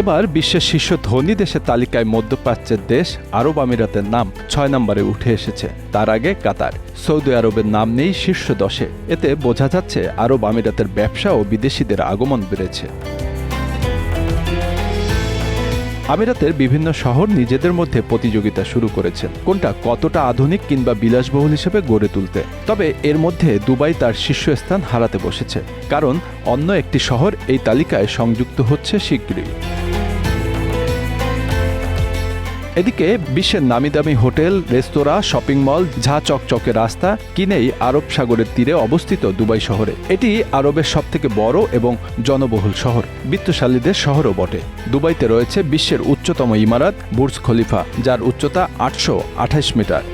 এবার বিশ্বের শীর্ষ ধনী দেশের তালিকায় মধ্যপ্রাচ্যের দেশ আরব আমিরাতের নাম ছয় নম্বরে উঠে এসেছে, তার আগে কাতার। সৌদি আরবের নাম নেই শীর্ষ দশে। এতে বোঝা যাচ্ছে আরব আমিরাতের ব্যবসা ও বিদেশিদের আগমন বেড়েছে। আমিরাতের বিভিন্ন শহর নিজেদের মধ্যে প্রতিযোগিতা শুরু করেছেন কোনটা কতটা আধুনিক কিংবা বিলাসবহুল হিসেবে গড়ে তুলতে। তবে এর মধ্যে দুবাই তার শীর্ষস্থান হারাতে বসেছে, কারণ অন্য একটি শহর এই তালিকায় সংযুক্ত হচ্ছে শীঘ্রই। এদিকে বিশ্বের নামি দামি হোটেল, রেস্তোরাঁ, শপিং মল, ঝা চকচকে রাস্তা, কিনেই আরব সাগরের তীরে অবস্থিত দুবাই শহরে। এটি আরবের সব থেকে বড় এবং জনবহুল শহর। বিত্তশালীদের শহরও বটে। দুবাইতে রয়েছে বিশ্বের উচ্চতম ইমারত, বুর্জ খলিফা, যার উচ্চতা আটশো আঠাশ মিটার।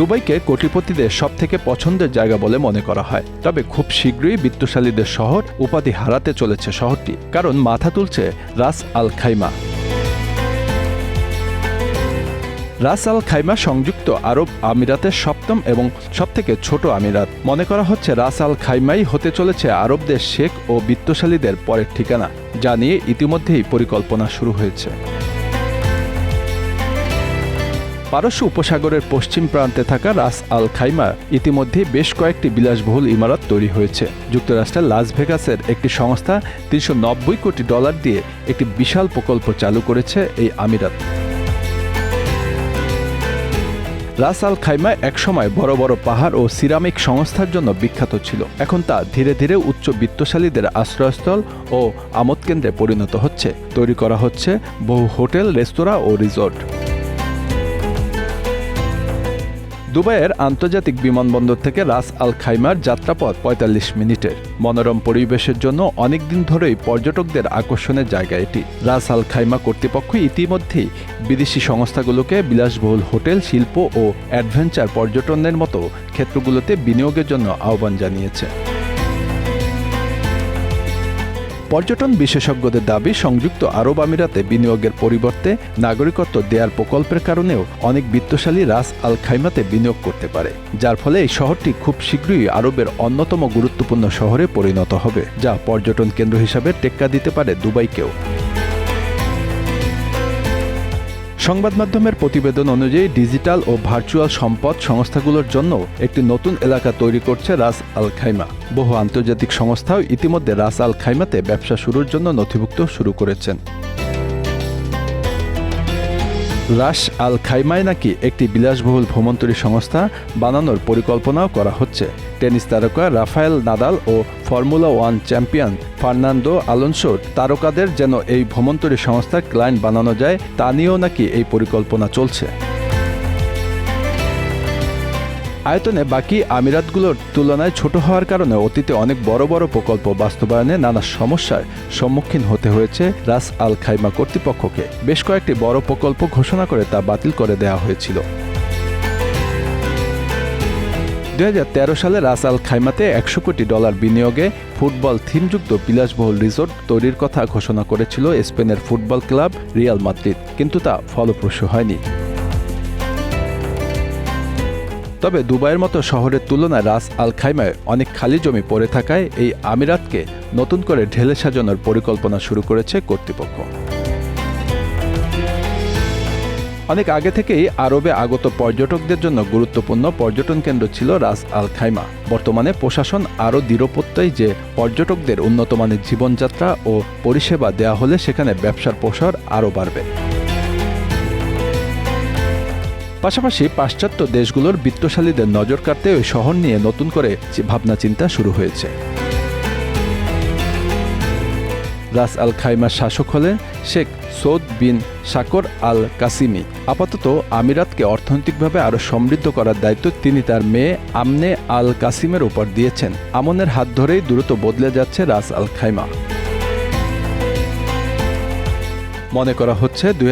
দুবাইকে কোটিপতিদের সব থেকে পছন্দের জায়গা বলে মনে করা হয়। তবে খুব শীঘ্রই বিত্তশালীদের শহর উপাধি হারাতে চলেছে শহরটি, কারণ মাথা তুলছে রাস আল খাইমা। রাস আল খাইমা সংযুক্ত আরব আমিরাতের সপ্তম এবং সবথেকে ছোট আমিরাত। মনে করা হচ্ছে রাস আল খাইমাই হতে চলেছে আরবদের শেখ ও বিত্তশালীদের পরের ঠিকানা, যা নিয়ে ইতিমধ্যেই পরিকল্পনা শুরু হয়েছে। পারস্য উপসাগরের পশ্চিম প্রান্তে থাকা রাস আল খাইমা ইতিমধ্যে বেশ কয়েকটি বিলাসবহুল ইমারত তৈরি হয়েছে। যুক্তরাষ্ট্রের লাস ভেগাসের একটি সংস্থা তিনশো নব্বই কোটি ডলার দিয়ে একটি বিশাল প্রকল্প চালু করেছে এই আমিরাত। রাস আল খাইমা একসময় বড় বড় পাহাড় ও সিরামিক সংস্থার জন্য বিখ্যাত ছিল। এখন তা ধীরে ধীরে উচ্চ বিত্তশালীদের আশ্রয়স্থল ও আমোদ কেন্দ্রে পরিণত হচ্ছে। তৈরি করা হচ্ছে বহু হোটেল, রেস্তোরাঁ ও রিসোর্ট। দুবাইয়ের আন্তর্জাতিক বিমানবন্দর থেকে রাস আল খাইমার যাত্রাপথ পঁয়তাল্লিশ মিনিটের। মনোরম পরিবেশের জন্য অনেকদিন ধরেই পর্যটকদের আকর্ষণের জায়গা এটি। রাস আল খাইমা কর্তৃপক্ষ ইতিমধ্যেই বিদেশি সংস্থাগুলোকে বিলাসবহুল হোটেল, শিল্প ও অ্যাডভেঞ্চার পর্যটনের মতো ক্ষেত্রগুলোতে বিনিয়োগের জন্য আহ্বান জানিয়েছে। পর্যটন বিশেষজ্ঞদের দাবি, সংযুক্ত আরব আমিরাতে বিনিয়োগের পরিবর্তে নাগরিকত্ব দেয়ার প্রকল্পের কারণেও অনেক বিত্তশালী রাস আল খাইমাতে বিনিয়োগ করতে পারে, যার ফলে এই শহরটি খুব শীঘ্রই আরবের অন্যতম গুরুত্বপূর্ণ শহরে পরিণত হবে, যা পর্যটন কেন্দ্র হিসাবে টেক্কা দিতে পারে দুবাইকেও। সংবাদ মাধ্যমের প্রতিবেদন অনুযায়ী ডিজিটাল ও ভার্চুয়াল সম্পদ সংস্থাগুলোর জন্য একটি নতুন এলাকা তৈরি করছে রাস আল খাইমা। বহু আন্তর্জাতিক সংস্থাও ইতিমধ্যে রাস আল খাইমাতে ব্যবসা শুরুর জন্য নথিভুক্ত শুরু করেছেন। রাস আল খাইমায় নাকি একটি বিলাসবহুল ভ্রমণতরী সংস্থা বানানোর পরিকল্পনাও করা হচ্ছে। টেনিস তারকা রাফায়েল নাদাল ও ফর্মুলা ওয়ান চ্যাম্পিয়ন ফার্নান্দো আলোনসোর তারকাদের যেন এই ভ্রমণতরী সংস্থার ক্লায়েন্ট বানানো যায়, তা নিয়েও নাকি এই পরিকল্পনা চলছে। আয়তনে বাকি আমিরাতগুলোর তুলনায় ছোট হওয়ার কারণে অতীতে অনেক বড় বড় প্রকল্প বাস্তবায়নে নানা সমস্যার সম্মুখীন হতে হয়েছে রাস আল খাইমা কর্তৃপক্ষকে। বেশ কয়েকটি বড় প্রকল্প ঘোষণা করে তা বাতিল করে দেওয়া হয়েছিল। দু হাজার তেরো সালে রাস আল খাইমাতে একশো কোটি ডলার বিনিয়োগে ফুটবল থিমযুক্ত বিলাসবহুল রিসোর্ট তৈরির কথা ঘোষণা করেছিল স্পেনের ফুটবল ক্লাব রিয়াল মাদ্রিদ, কিন্তু তা ফলপ্রসূ হয়নি। তবে দুবাইয়ের মতো শহরের তুলনায় রাস আল খাইমায় অনেক খালি জমি পড়ে থাকায় এই আমিরাতকে নতুন করে ঢেলে সাজানোর পরিকল্পনা শুরু করেছে কর্তৃপক্ষ। অনেক আগে থেকেই আরবে আগত পর্যটকদের জন্য গুরুত্বপূর্ণ পর্যটন কেন্দ্র ছিল রাস আল খাইমা বর্তমানে প্রশাসন আরও দৃঢ়প্রত্যয় যে পর্যটকদের উন্নতমানের জীবনযাত্রা ও পরিষেবা দেয়া হলে সেখানে ব্যবসার প্রসার আরও বাড়বে। পাশাপাশি পাশ্চাত্য দেশগুলোর বিত্তশালীদের নজর কাটতে ওই শহর নিয়ে নতুন করে ভাবনা চিন্তা শুরু হয়েছে। রাস আল খাইমার শাসক হলেন শেখ সৌদ বিন সাকর আল কাসিমি। আপাতত আমিরাতকে অর্থনৈতিকভাবে আরও সমৃদ্ধ করার দায়িত্ব তিনি তার মেয়ে আমনে আল কাসিমের উপর দিয়েছেন। আমনের হাত ধরেই দ্রুত বদলে যাচ্ছে রাস আল খাইমা। মনে করা হচ্ছে দুই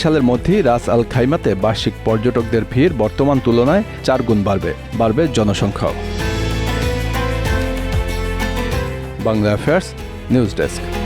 সালের মধ্যেই রাস আল খাইমাতে বার্ষিক পর্যটকদের ভিড় বর্তমান তুলনায় চার গুণ বাড়বে বাড়বে জনসংখ্যাও। Bangla affairs, news desk.